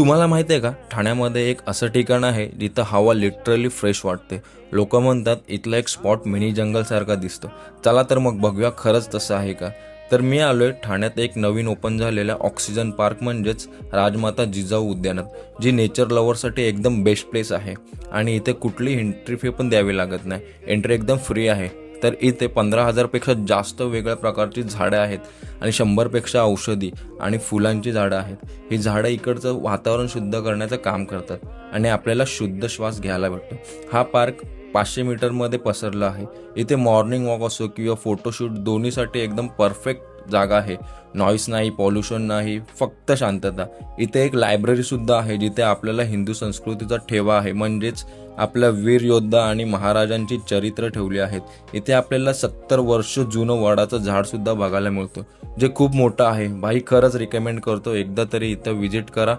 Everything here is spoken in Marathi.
तुम्हाला माहिती आहे का? ठाण्यामध्ये एक असं ठिकाण आहे जिथं हवा लिटरली फ्रेश वाटते. लोक म्हणतात इथला एक स्पॉट मिनी जंगलसारखा दिसतो. चला तर मग बघूया खरंच तसं आहे का? तर मी आलो आहे ठाण्यात एक नवीन ओपन झालेल्या ऑक्सिजन पार्क म्हणजेच राजमाता जिजाऊ उद्यानात जी नेचर लव्हरसाठी एकदम बेस्ट प्लेस आहे. आणि इथे कुठली एंट्री फी पण द्यावी लागत नाही. एंट्री एकदम फ्री आहे. तर इथे पंधरा हजारपेक्षा जास्त वेगळ्या प्रकारची झाडं आहेत आणि शंभरपेक्षा औषधी आणि फुलांची झाडं आहेत. ही झाडं इकडचं वातावरण शुद्ध करण्याचं काम करतात आणि आपल्याला शुद्ध श्वास घ्यायला भेटतो. हा पार्क पाचशे मीटरमध्ये पसरला आहे. इथे मॉर्निंग वॉक असो किंवा फोटोशूट दोन्हीसाठी एकदम परफेक्ट जागा आहे. नॉईस नाही पॉल्युशन नाही फक्त शांतता. इथे एक लायब्ररीसुद्धा आहे जिथे आपल्याला हिंदू संस्कृतीचा ठेवा आहे. म्हणजेच आपल्या वीर योद्धा आणि महाराजांची चरित्र ठेवली आहेत. इथे आपल्याला सत्तर वर्ष जुनं वडाचं झाडसुद्धा बघायला मिळतं. जे खूप मोठं आहे. भाई खरंच रिकमेंड करतो. एकदा तरी इथं विजिट करा.